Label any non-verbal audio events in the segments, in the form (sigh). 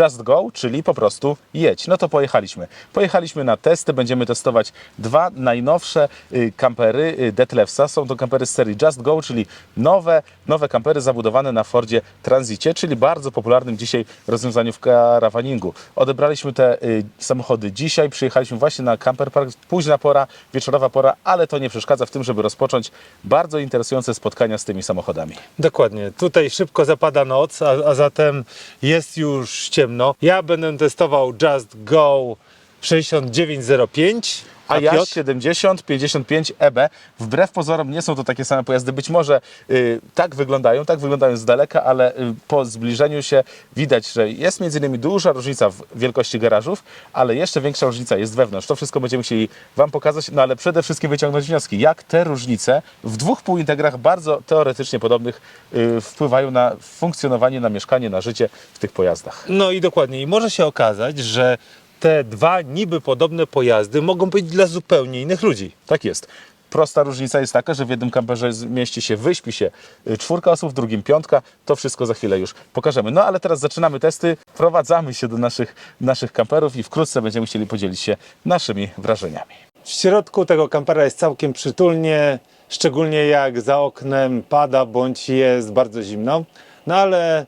just go, czyli po prostu jedź. No to pojechaliśmy. Pojechaliśmy na testy, będziemy testować dwa najnowsze y, kampery y, Detlefsa. Są to kampery z serii Just Go, czyli nowe, nowe kampery zabudowane na Fordzie Transicie, czyli bardzo popularnym dzisiaj rozwiązaniu w karawaningu. Odebraliśmy te y, samochody dzisiaj, przyjechaliśmy właśnie na camper park, późna pora, wieczorowa pora, ale to nie przeszkadza w tym, żeby rozpocząć bardzo interesujące spotkania z tymi samochodami. Dokładnie. Tutaj szybko zapada noc, a, a zatem jest już ciemno. Ja będę testował Just Go 6905. A ja Piotr? 70, 55 EB. Wbrew pozorom nie są to takie same pojazdy. Być może y, tak wyglądają, tak wyglądają z daleka, ale y, po zbliżeniu się widać, że jest między innymi duża różnica w wielkości garażów, ale jeszcze większa różnica jest wewnątrz. To wszystko będziemy chcieli Wam pokazać, no ale przede wszystkim wyciągnąć wnioski, jak te różnice w dwóch półintegrach bardzo teoretycznie podobnych y, wpływają na funkcjonowanie, na mieszkanie, na życie w tych pojazdach. No i dokładnie. I może się okazać, że te dwa niby podobne pojazdy mogą być dla zupełnie innych ludzi. Tak jest. Prosta różnica jest taka, że w jednym kamperze zmieści się, wyśpi się y, czwórka osób, w drugim piątka. To wszystko za chwilę już pokażemy. No ale teraz zaczynamy testy, wprowadzamy się do naszych, naszych kamperów i wkrótce będziemy chcieli podzielić się naszymi wrażeniami. W środku tego kampera jest całkiem przytulnie, szczególnie jak za oknem pada bądź jest bardzo zimno. No ale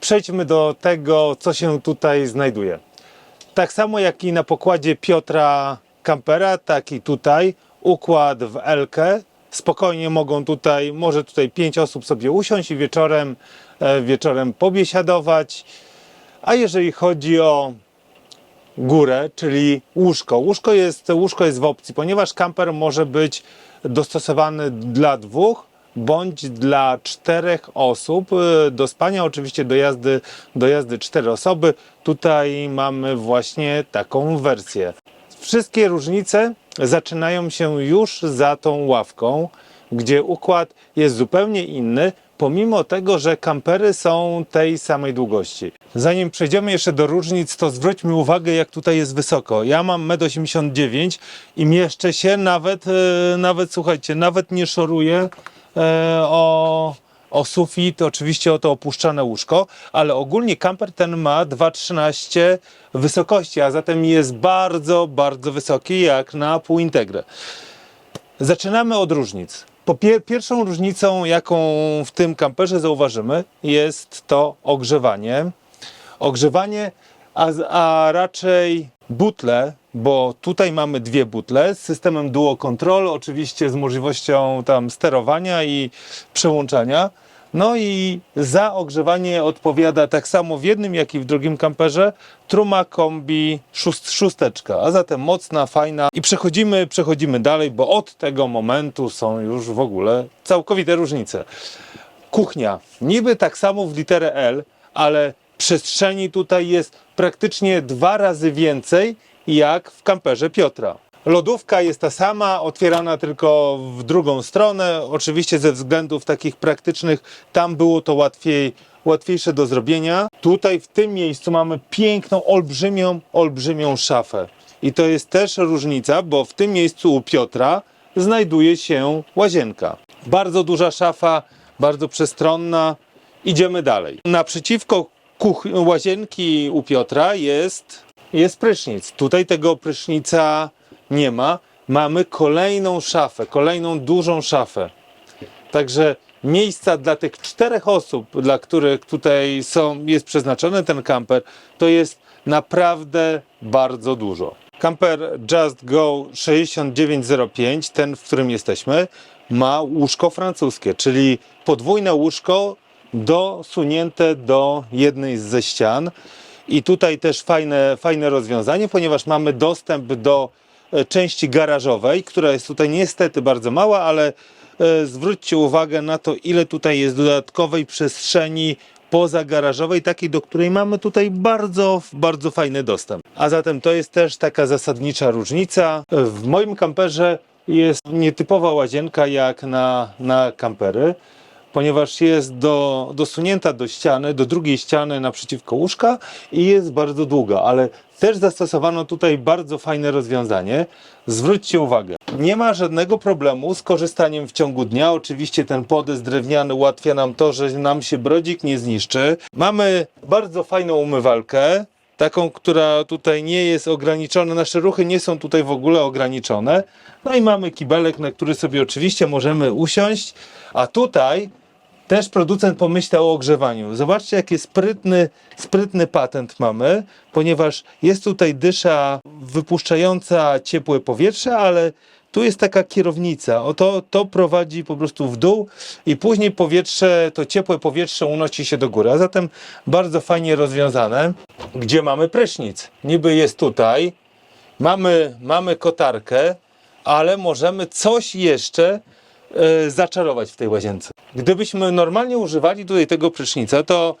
przejdźmy do tego, co się tutaj znajduje. Tak samo jak i na pokładzie Piotra kampera, tak i tutaj układ w Elkę. Spokojnie mogą tutaj, może tutaj pięć osób sobie usiąść i wieczorem, e, wieczorem pobiesiadować. A jeżeli chodzi o górę, czyli łóżko. Łóżko jest, łóżko jest w opcji, ponieważ kamper może być dostosowany dla dwóch bądź dla czterech osób. Y, Do spania oczywiście do jazdy, do jazdy cztery osoby. Tutaj mamy właśnie taką wersję. Wszystkie różnice zaczynają się już za tą ławką, gdzie układ jest zupełnie inny, pomimo tego, że kampery są tej samej długości. Zanim przejdziemy jeszcze do różnic, to zwróćmy uwagę, jak tutaj jest wysoko. Ja mam 1,89 m i mieszczę się nawet, e, nawet słuchajcie, nawet nie szoruję o, o sufit, oczywiście o to opuszczane łóżko, ale ogólnie kamper ten ma 2,13 wysokości, a zatem jest bardzo, bardzo wysoki jak na półintegrę. Zaczynamy od różnic. Po pie- pierwszą różnicą, jaką w tym kamperze zauważymy, jest to ogrzewanie. Ogrzewanie, a, a raczej butle, bo tutaj mamy dwie butle z systemem Duo Control, oczywiście z możliwością tam sterowania i przełączania. No i za ogrzewanie odpowiada tak samo w jednym, jak i w drugim kamperze Truma Kombi szóst, szósteczka, a zatem mocna, fajna. I przechodzimy, przechodzimy dalej, bo od tego momentu są już w ogóle całkowite różnice. Kuchnia. Niby tak samo w literę L, ale przestrzeni tutaj jest praktycznie dwa razy więcej jak w kamperze Piotra. Lodówka jest ta sama, otwierana tylko w drugą stronę. Oczywiście ze względów takich praktycznych tam było to łatwiej, łatwiejsze do zrobienia. Tutaj w tym miejscu mamy piękną, olbrzymią, olbrzymią szafę. I to jest też różnica, bo w tym miejscu u Piotra znajduje się łazienka. Bardzo duża szafa, bardzo przestronna. Idziemy dalej. Naprzeciwko kuch- łazienki u Piotra jest, jest prysznic. Tutaj tego prysznica nie ma. Mamy kolejną szafę, kolejną dużą szafę. Także miejsca dla tych czterech osób, dla których tutaj są, jest przeznaczony ten kamper, to jest naprawdę bardzo dużo. Kamper Just Go 6905, ten w którym jesteśmy, ma łóżko francuskie, czyli podwójne łóżko dosunięte do jednej ze ścian. I tutaj też fajne, fajne rozwiązanie, ponieważ mamy dostęp do e, części garażowej, która jest tutaj niestety bardzo mała, ale e, zwróćcie uwagę na to, ile tutaj jest dodatkowej przestrzeni pozagarażowej, takiej, do której mamy tutaj bardzo, bardzo fajny dostęp. A zatem to jest też taka zasadnicza różnica. W moim kamperze jest nietypowa łazienka jak na, na kampery ponieważ jest do, dosunięta do ściany, do drugiej ściany naprzeciwko łóżka i jest bardzo długa, ale też zastosowano tutaj bardzo fajne rozwiązanie. Zwróćcie uwagę, nie ma żadnego problemu z korzystaniem w ciągu dnia. Oczywiście ten podest drewniany ułatwia nam to, że nam się brodzik nie zniszczy. Mamy bardzo fajną umywalkę, taką, która tutaj nie jest ograniczona. Nasze ruchy nie są tutaj w ogóle ograniczone. No i mamy kibelek, na który sobie oczywiście możemy usiąść. A tutaj też producent pomyślał o ogrzewaniu. Zobaczcie, jaki sprytny, sprytny patent mamy, ponieważ jest tutaj dysza wypuszczająca ciepłe powietrze, ale tu jest taka kierownica. Oto to prowadzi po prostu w dół i później powietrze, to ciepłe powietrze unosi się do góry. A zatem bardzo fajnie rozwiązane. Gdzie mamy prysznic? Niby jest tutaj, mamy, mamy kotarkę, ale możemy coś jeszcze e, zaczarować w tej łazience. Gdybyśmy normalnie używali tutaj tego prysznica, to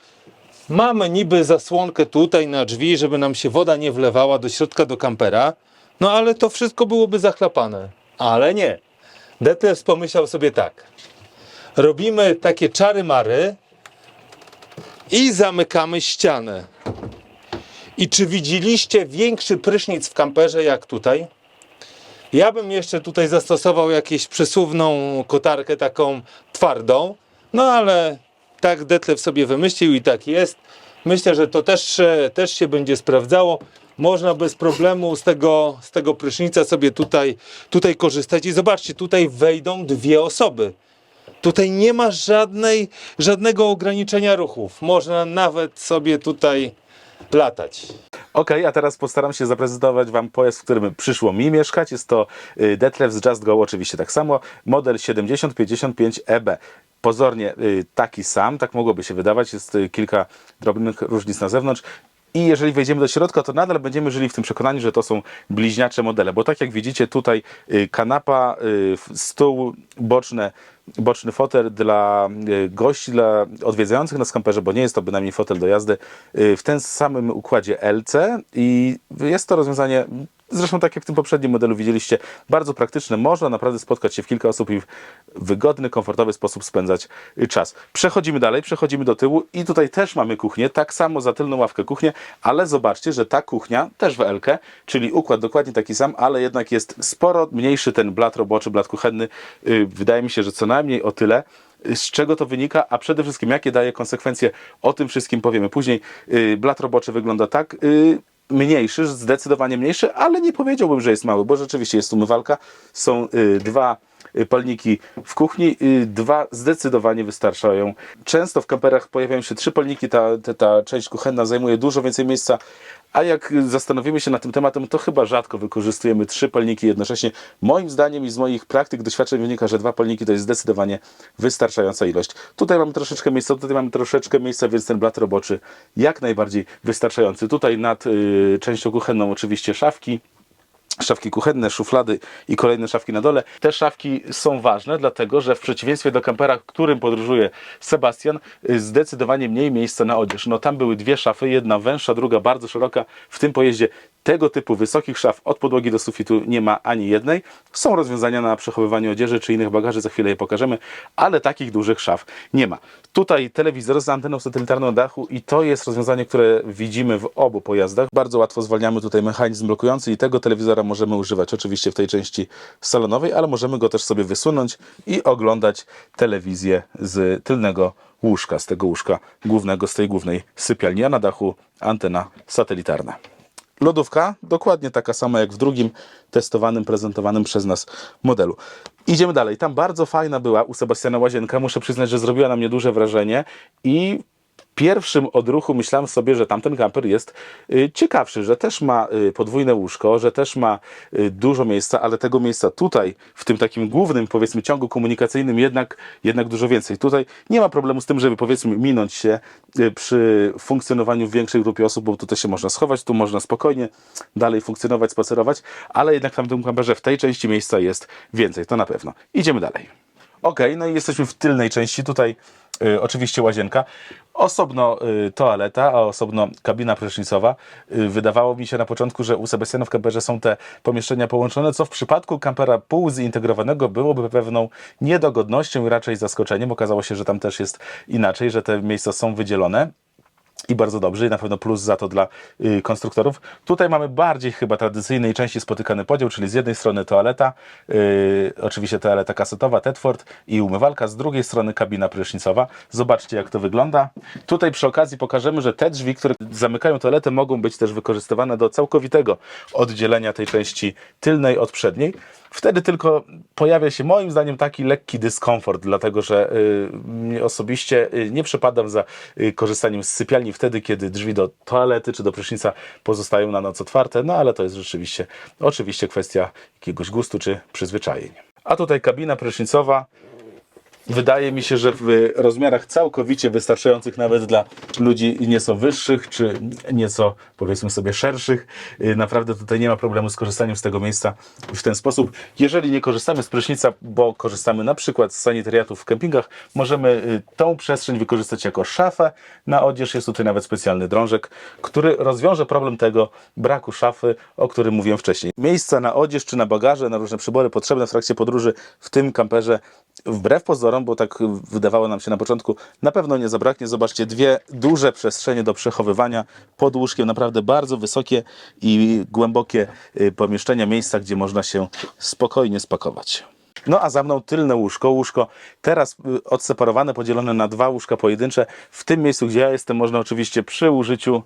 mamy niby zasłonkę tutaj na drzwi, żeby nam się woda nie wlewała do środka do kampera, no ale to wszystko byłoby zachlapane. Ale nie. Detlef pomyślał sobie tak. Robimy takie czary-mary i zamykamy ścianę. I czy widzieliście większy prysznic w kamperze jak tutaj? Ja bym jeszcze tutaj zastosował jakąś przesuwną kotarkę taką twardą, no ale tak Detlef sobie wymyślił i tak jest. Myślę, że to też, też się będzie sprawdzało. Można bez problemu z tego, z tego prysznica sobie tutaj, tutaj korzystać. I zobaczcie, tutaj wejdą dwie osoby. Tutaj nie ma żadnej, żadnego ograniczenia ruchów. Można nawet sobie tutaj latać. Ok, a teraz postaram się zaprezentować Wam pojazd, w którym przyszło mi mieszkać. Jest to y, Detlef z Just Go, oczywiście tak samo. Model 7055 EB. Pozornie y, taki sam, tak mogłoby się wydawać. Jest y, kilka drobnych różnic na zewnątrz. I jeżeli wejdziemy do środka, to nadal będziemy żyli w tym przekonaniu, że to są bliźniacze modele, bo tak jak widzicie tutaj y, kanapa, stół, boczne, boczny fotel dla gości, dla odwiedzających nas kamperze, bo nie jest to bynajmniej fotel do jazdy, w tym samym układzie LC i jest to rozwiązanie Zresztą tak jak w tym poprzednim modelu widzieliście, bardzo praktyczne. Można naprawdę spotkać się w kilka osób i w wygodny, komfortowy sposób spędzać y, czas. Przechodzimy dalej, przechodzimy do tyłu i tutaj też mamy kuchnię, tak samo za tylną ławkę kuchnię, ale zobaczcie, że ta kuchnia też w LK, czyli układ dokładnie taki sam, ale jednak jest sporo mniejszy ten blat roboczy, blat kuchenny. Y, Wydaje mi się, że co najmniej o tyle z czego to wynika, a przede wszystkim jakie daje konsekwencje, o tym wszystkim powiemy później. Y, Blat roboczy wygląda tak, y, mniejszy, zdecydowanie mniejszy, ale nie powiedziałbym, że jest mały, bo rzeczywiście jest umywalka, są y, dwa y, palniki w kuchni, y, dwa zdecydowanie wystarczają. Często w kamperach pojawiają się trzy palniki, ta, ta, ta część kuchenna zajmuje dużo więcej miejsca, a jak zastanowimy się nad tym tematem, to chyba rzadko wykorzystujemy trzy palniki jednocześnie. Moim zdaniem i z moich praktyk, doświadczeń wynika, że dwa palniki to jest zdecydowanie wystarczająca ilość. Tutaj mamy troszeczkę miejsca, tutaj mamy troszeczkę miejsca, więc ten blat roboczy jak najbardziej wystarczający. Tutaj nad y, częścią kuchenną oczywiście szafki, szafki kuchenne, szuflady i kolejne szafki na dole. Te szafki są ważne, dlatego że w przeciwieństwie do kampera, którym podróżuje Sebastian, y, zdecydowanie mniej miejsca na odzież. No tam były dwie szafy, jedna węższa, druga bardzo szeroka. W tym pojeździe tego typu wysokich szaf od podłogi do sufitu nie ma ani jednej. Są rozwiązania na przechowywanie odzieży czy innych bagaży, za chwilę je pokażemy, ale takich dużych szaf nie ma. Tutaj telewizor z anteną satelitarną dachu i to jest rozwiązanie, które widzimy w obu pojazdach. Bardzo łatwo zwalniamy tutaj mechanizm blokujący i tego telewizora możemy używać oczywiście w tej części salonowej, ale możemy go też sobie wysunąć i oglądać telewizję z tylnego łóżka, z tego łóżka głównego, z tej głównej sypialni, a na dachu antena satelitarna. Lodówka dokładnie taka sama jak w drugim testowanym, prezentowanym przez nas modelu. Idziemy dalej. Tam bardzo fajna była u Sebastiana łazienka. Muszę przyznać, że zrobiła na mnie duże wrażenie i pierwszym odruchu myślałem sobie, że tamten kamper jest y, ciekawszy, że też ma y, podwójne łóżko, że też ma y, dużo miejsca, ale tego miejsca tutaj, w tym takim głównym, powiedzmy, ciągu komunikacyjnym jednak, jednak dużo więcej. Tutaj nie ma problemu z tym, żeby powiedzmy minąć się przy funkcjonowaniu w większej grupie osób, bo tutaj się można schować, tu można spokojnie dalej funkcjonować, spacerować, ale jednak w tamtym kamperze w tej części miejsca jest więcej, to na pewno. Idziemy dalej. Ok, no i jesteśmy w tylnej części. Tutaj y, oczywiście łazienka. Osobno y, toaleta, a osobno kabina prysznicowa. Y, wydawało mi się na początku, że u Sebastiana w kamperze są te pomieszczenia połączone, co w przypadku kampera półzintegrowanego byłoby pewną niedogodnością i raczej zaskoczeniem. Okazało się, że tam też jest inaczej, że te miejsca są wydzielone. I bardzo dobrze i na pewno plus za to dla y, konstruktorów. Tutaj mamy bardziej chyba tradycyjny i częściej spotykany podział, czyli z jednej strony toaleta, y, oczywiście toaleta kasetowa, Tedford i umywalka, z drugiej strony kabina prysznicowa. Zobaczcie jak to wygląda. Tutaj przy okazji pokażemy, że te drzwi, które zamykają toaletę mogą być też wykorzystywane do całkowitego oddzielenia tej części tylnej od przedniej. Wtedy tylko pojawia się moim zdaniem taki lekki dyskomfort, dlatego że y, osobiście y, nie przepadam za y, korzystaniem z sypialni wtedy, kiedy drzwi do toalety czy do prysznica pozostają na noc otwarte, no ale to jest rzeczywiście oczywiście kwestia jakiegoś gustu czy przyzwyczajeń. A tutaj kabina prysznicowa. Wydaje mi się, że w rozmiarach całkowicie wystarczających nawet dla ludzi nieco wyższych, czy nieco powiedzmy sobie szerszych. Yy, Naprawdę tutaj nie ma problemu z korzystaniem z tego miejsca w ten sposób. Jeżeli nie korzystamy z prysznica, bo korzystamy na przykład z sanitariatów w kempingach, możemy yy, tą przestrzeń wykorzystać jako szafę na odzież. Jest tutaj nawet specjalny drążek, który rozwiąże problem tego braku szafy, o którym mówiłem wcześniej. Miejsca na odzież czy na bagaże, na różne przybory potrzebne w trakcie podróży w tym kamperze wbrew pozorom, bo tak wydawało nam się na początku, na pewno nie zabraknie. Zobaczcie, dwie duże przestrzenie do przechowywania pod łóżkiem, naprawdę bardzo wysokie i głębokie y, pomieszczenia, miejsca, gdzie można się spokojnie spakować. No a za mną tylne łóżko. Łóżko teraz y, odseparowane, podzielone na dwa łóżka pojedyncze. W tym miejscu, gdzie ja jestem, można oczywiście przy użyciu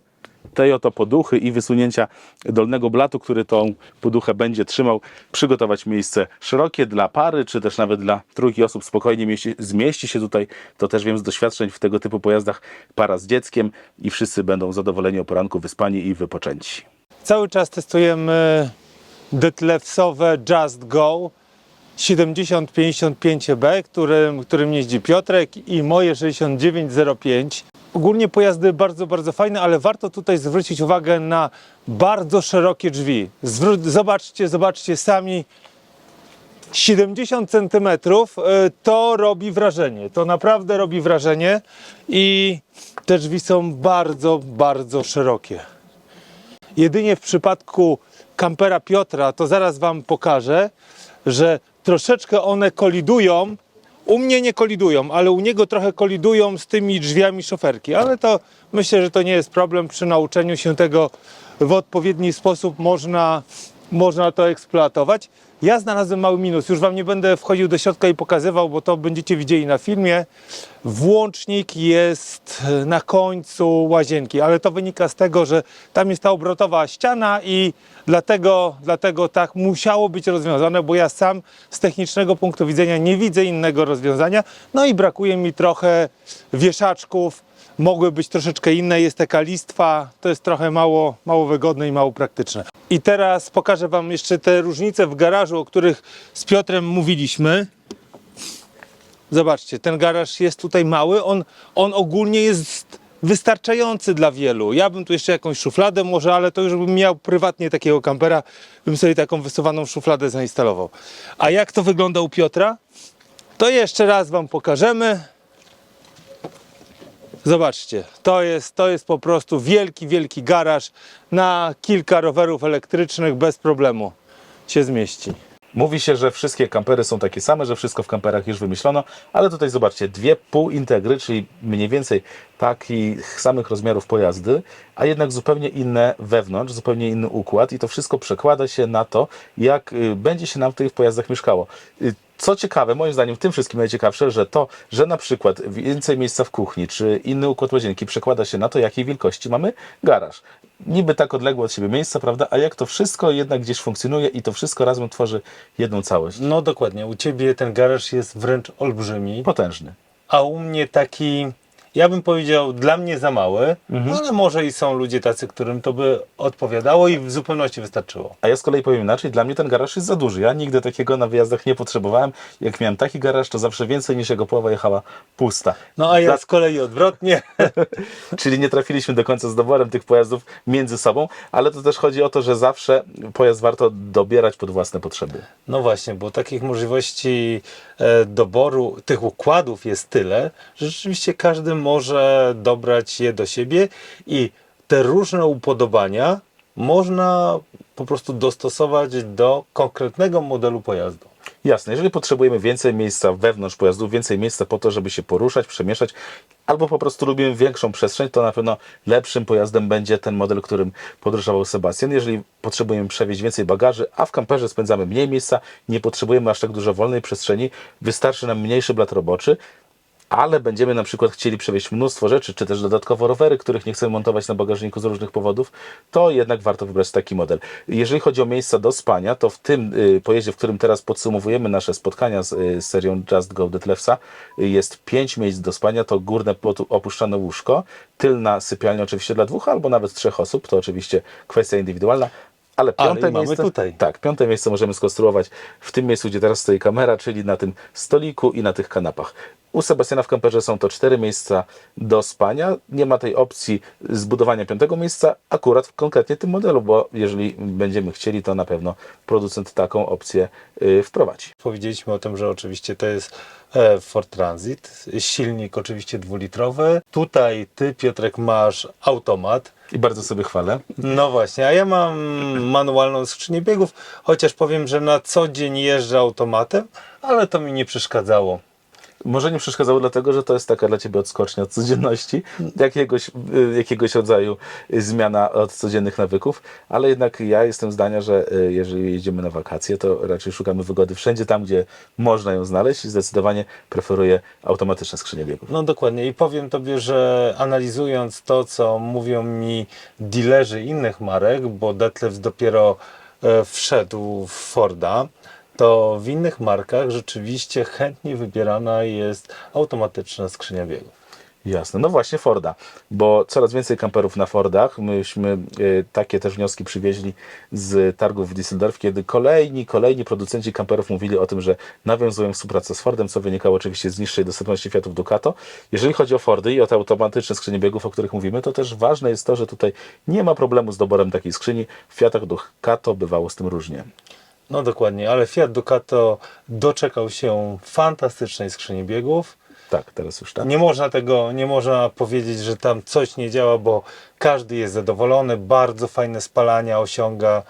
tej oto poduchy i wysunięcia dolnego blatu, który tą poduchę będzie trzymał, przygotować miejsce szerokie dla pary, czy też nawet dla trójki osób spokojnie mieści, zmieści się tutaj. To też wiem z doświadczeń w tego typu pojazdach para z dzieckiem i wszyscy będą zadowoleni o poranku, wyspani i wypoczęci. Cały czas testujemy Detlefsowe Just Go 7055B, którym, którym jeździ Piotrek i moje 6905. Ogólnie pojazdy bardzo, bardzo fajne, ale warto tutaj zwrócić uwagę na bardzo szerokie drzwi. Zwró- zobaczcie, zobaczcie sami. 70 cm to robi wrażenie. To naprawdę robi wrażenie i te drzwi są bardzo, bardzo szerokie. Jedynie w przypadku kampera Piotra, to zaraz Wam pokażę, że troszeczkę one kolidują. U mnie nie kolidują, ale u niego trochę kolidują z tymi drzwiami szoferki. Ale to myślę, że to nie jest problem. Przy nauczeniu się tego w odpowiedni sposób można, można to eksploatować. Ja znalazłem mały minus. Już Wam nie będę wchodził do środka i pokazywał, bo to będziecie widzieli na filmie. Włącznik jest na końcu łazienki, ale to wynika z tego, że tam jest ta obrotowa ściana i dlatego, dlatego tak musiało być rozwiązane, bo ja sam z technicznego punktu widzenia nie widzę innego rozwiązania. No i brakuje mi trochę wieszaczków. Mogły być troszeczkę inne, jest taka listwa, to jest trochę mało, mało wygodne i mało praktyczne. I teraz pokażę Wam jeszcze te różnice w garażu, o których z Piotrem mówiliśmy. Zobaczcie, ten garaż jest tutaj mały, on, on ogólnie jest wystarczający dla wielu. Ja bym tu jeszcze jakąś szufladę może, ale to już bym miał prywatnie takiego kampera, bym sobie taką wysuwaną szufladę zainstalował. A jak to wygląda u Piotra? To jeszcze raz Wam pokażemy. Zobaczcie, to jest, to jest po prostu wielki, wielki garaż na kilka rowerów elektrycznych bez problemu się zmieści. Mówi się, że wszystkie kampery są takie same, że wszystko w kamperach już wymyślono, ale tutaj zobaczcie, dwie półintegry, czyli mniej więcej takich samych rozmiarów pojazdy, a jednak zupełnie inne wewnątrz, zupełnie inny układ i to wszystko przekłada się na to, jak y, będzie się nam w tych pojazdach mieszkało. Co ciekawe, moim zdaniem w tym wszystkim najciekawsze, że to, że na przykład więcej miejsca w kuchni, czy inny układ łazienki przekłada się na to, jakiej wielkości mamy garaż. Niby tak odległe od siebie miejsca, prawda? A jak to wszystko jednak gdzieś funkcjonuje i to wszystko razem tworzy jedną całość. No dokładnie, u Ciebie ten garaż jest wręcz olbrzymi, Potężny. a u mnie taki, ja bym powiedział, dla mnie za mały, ale może i są ludzie tacy, którym to by odpowiadało i w zupełności wystarczyło. A ja z kolei powiem inaczej, dla mnie ten garaż jest za duży. Ja nigdy takiego na wyjazdach nie potrzebowałem. Jak miałem taki garaż, to zawsze więcej niż jego połowa jechała pusta. No a ja z kolei odwrotnie. (laughs) Czyli nie trafiliśmy do końca z doborem tych pojazdów między sobą, ale to też chodzi o to, że zawsze pojazd warto dobierać pod własne potrzeby. No właśnie, bo takich możliwości e, doboru tych układów jest tyle, że rzeczywiście każdy może dobrać je do siebie i te różne upodobania można po prostu dostosować do konkretnego modelu pojazdu. Jasne, jeżeli potrzebujemy więcej miejsca wewnątrz pojazdu, więcej miejsca po to, żeby się poruszać, przemieszczać, albo po prostu lubimy większą przestrzeń, to na pewno lepszym pojazdem będzie ten model, którym podróżował Sebastian. Jeżeli potrzebujemy przewieźć więcej bagaży, a w kamperze spędzamy mniej miejsca, nie potrzebujemy aż tak dużo wolnej przestrzeni, wystarczy nam mniejszy blat roboczy, ale będziemy na przykład chcieli przewieźć mnóstwo rzeczy, czy też dodatkowo rowery, których nie chcemy montować na bagażniku z różnych powodów, to jednak warto wybrać taki model. Jeżeli chodzi o miejsca do spania, to w tym y, pojeździe, w którym teraz podsumowujemy nasze spotkania z, y, serią Just Go Detlefsa, y, jest pięć miejsc do spania, to górne opuszczone łóżko, tylna sypialnia oczywiście dla dwóch albo nawet trzech osób, to oczywiście kwestia indywidualna, ale Ale piąte mamy miejsce, tutaj. tak, piąte miejsce możemy skonstruować w tym miejscu, gdzie teraz stoi kamera, czyli na tym stoliku i na tych kanapach. U Sebastiana w kamperze są to cztery miejsca do spania. Nie ma tej opcji zbudowania piątego miejsca akurat w konkretnie tym modelu, bo jeżeli będziemy chcieli, to na pewno producent taką opcję y, wprowadzi. Powiedzieliśmy o tym, że oczywiście to jest e, Ford Transit. Silnik oczywiście dwulitrowy. Tutaj ty, Piotrek, masz automat. I bardzo sobie chwalę. No właśnie, a ja mam manualną skrzynię biegów, chociaż powiem, że na co dzień jeżdżę automatem, ale to mi nie przeszkadzało. Może nie przeszkadzało dlatego, że to jest taka dla Ciebie odskocznia od codzienności, jakiegoś, y, jakiegoś rodzaju y, zmiana od codziennych nawyków, ale jednak ja jestem zdania, że y, jeżeli jedziemy na wakacje, to raczej szukamy wygody wszędzie tam, gdzie można ją znaleźć i zdecydowanie preferuję automatyczne skrzynie biegów. No dokładnie i powiem Tobie, że analizując to, co mówią mi dealerzy innych marek, bo Detlef dopiero e, wszedł w Forda, to w innych markach rzeczywiście chętnie wybierana jest automatyczna skrzynia biegów. Jasne, no właśnie Forda, bo coraz więcej kamperów na Fordach. Myśmy y, takie też wnioski przywieźli z targów w Düsseldorf, kiedy kolejni, kolejni producenci kamperów mówili o tym, że nawiązują współpracę z Fordem, co wynikało oczywiście z niższej dostępności Fiatów Ducato. Jeżeli chodzi o Fordy i o te automatyczne skrzynie biegów, o których mówimy, to też ważne jest to, że tutaj nie ma problemu z doborem takiej skrzyni. W Fiatach Ducato bywało z tym różnie. No dokładnie, ale Fiat Ducato doczekał się fantastycznej skrzyni biegów. Tak, teraz już tak. Nie można tego, nie można powiedzieć, że tam coś nie działa, bo każdy jest zadowolony, bardzo fajne spalania osiąga.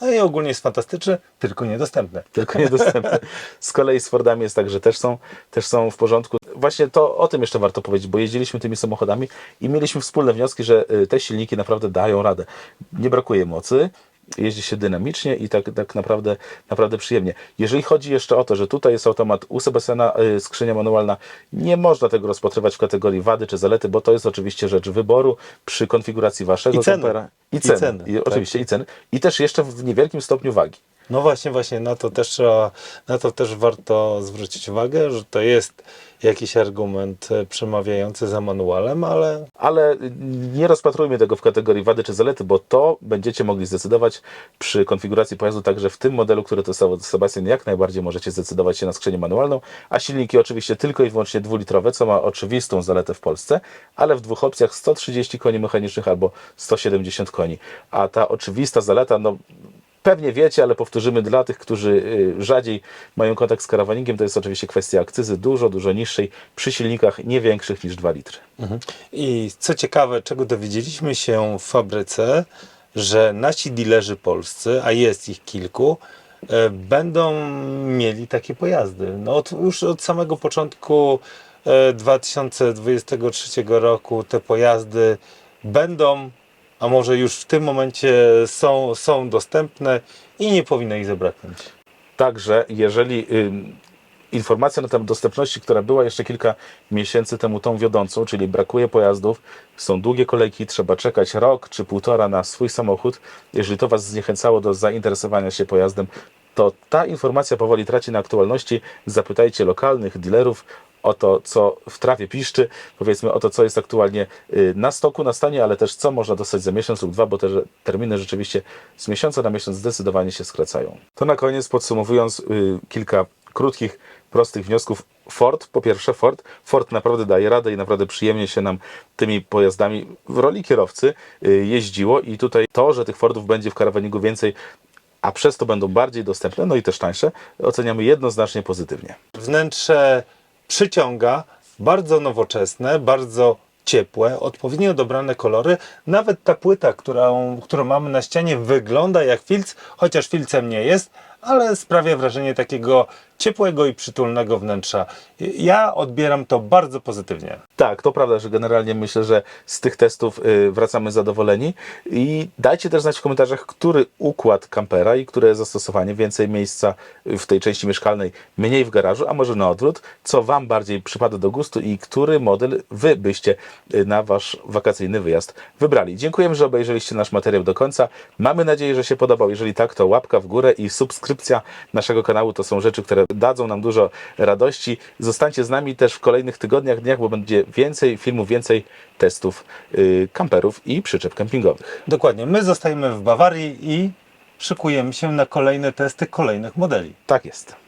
No i ogólnie jest fantastyczny, tylko niedostępne. tylko niedostępne. Z kolei z Fordami jest tak, że też są, też są w porządku. Właśnie to o tym jeszcze warto powiedzieć, bo jeździliśmy tymi samochodami i mieliśmy wspólne wnioski, że y, te silniki naprawdę dają radę. Nie brakuje mocy, jeździ się dynamicznie i tak, tak naprawdę, naprawdę przyjemnie. Jeżeli chodzi jeszcze o to, że tutaj jest automat u Sebastiana, y, skrzynia manualna, nie można tego rozpatrywać w kategorii wady czy zalety, bo to jest oczywiście rzecz wyboru przy konfiguracji waszego I ceny. kampera. I I ceny. ceny, I tak. oczywiście i ceny. I też jeszcze w niewielkim stopniu wagi. No właśnie, właśnie, na to też trzeba, na to też warto zwrócić uwagę, że to jest jakiś argument e, przemawiający za manualem, ale Ale nie rozpatrujmy tego w kategorii wady czy zalety, bo to będziecie mogli zdecydować przy konfiguracji pojazdu, także w tym modelu, który testował Sebastian, jak najbardziej możecie zdecydować się na skrzynię manualną, a silniki oczywiście tylko i wyłącznie dwulitrowe, co ma oczywistą zaletę w Polsce, ale w dwóch opcjach 130 koni mechanicznych albo 170 koni. A ta oczywista zaleta, no Pewnie wiecie, ale powtórzymy dla tych, którzy y, rzadziej mają kontakt z karawaningiem, to jest oczywiście kwestia akcyzy dużo, dużo niższej przy silnikach nie większych niż 2 litry. I co ciekawe, czego dowiedzieliśmy się w fabryce, że nasi dilerzy polscy, a jest ich kilku, e, będą mieli takie pojazdy. No od, już od samego początku e, 2023 roku te pojazdy będą, a może już w tym momencie są, są dostępne i nie powinno ich zabraknąć. Także jeżeli informacja na temat dostępności, która była jeszcze kilka miesięcy temu tą wiodącą, czyli brakuje pojazdów, są długie kolejki, trzeba czekać rok czy półtora na swój samochód, jeżeli to Was zniechęcało do zainteresowania się pojazdem, to ta informacja powoli traci na aktualności. Zapytajcie lokalnych dealerów o to, co w trawie piszczy, powiedzmy o to, co jest aktualnie y, na stoku, na stanie, ale też co można dostać za miesiąc lub dwa, bo te terminy rzeczywiście z miesiąca na miesiąc zdecydowanie się skracają. To na koniec podsumowując y, kilka krótkich, prostych wniosków. Ford, po pierwsze Ford, Ford naprawdę daje radę i naprawdę przyjemnie się nam tymi pojazdami w roli kierowcy y, jeździło i tutaj to, że tych Fordów będzie w karawaningu więcej, a przez to będą bardziej dostępne, no i też tańsze, oceniamy jednoznacznie pozytywnie. Wnętrze przyciąga, bardzo nowoczesne, bardzo ciepłe, odpowiednio dobrane kolory. Nawet ta płyta, którą, którą mamy na ścianie, wygląda jak filc, chociaż filcem nie jest, ale sprawia wrażenie takiego ciepłego i przytulnego wnętrza. Ja odbieram to bardzo pozytywnie. Tak, to prawda, że generalnie myślę, że z tych testów y, wracamy zadowoleni i dajcie też znać w komentarzach, który układ kampera i które zastosowanie, więcej miejsca w tej części mieszkalnej, mniej w garażu, a może na odwrót, co Wam bardziej przypada do gustu i który model Wy byście y, na Wasz wakacyjny wyjazd wybrali. Dziękujemy, że obejrzeliście nasz materiał do końca. Mamy nadzieję, że się podobał. Jeżeli tak, to łapka w górę i subskrypcja naszego kanału to są rzeczy, które dadzą nam dużo radości. Zostańcie z nami też w kolejnych tygodniach, dniach, bo będzie więcej filmów, więcej testów yy, kamperów i przyczep kempingowych. Dokładnie, my zostajemy w Bawarii i szykujemy się na kolejne testy kolejnych modeli. Tak jest.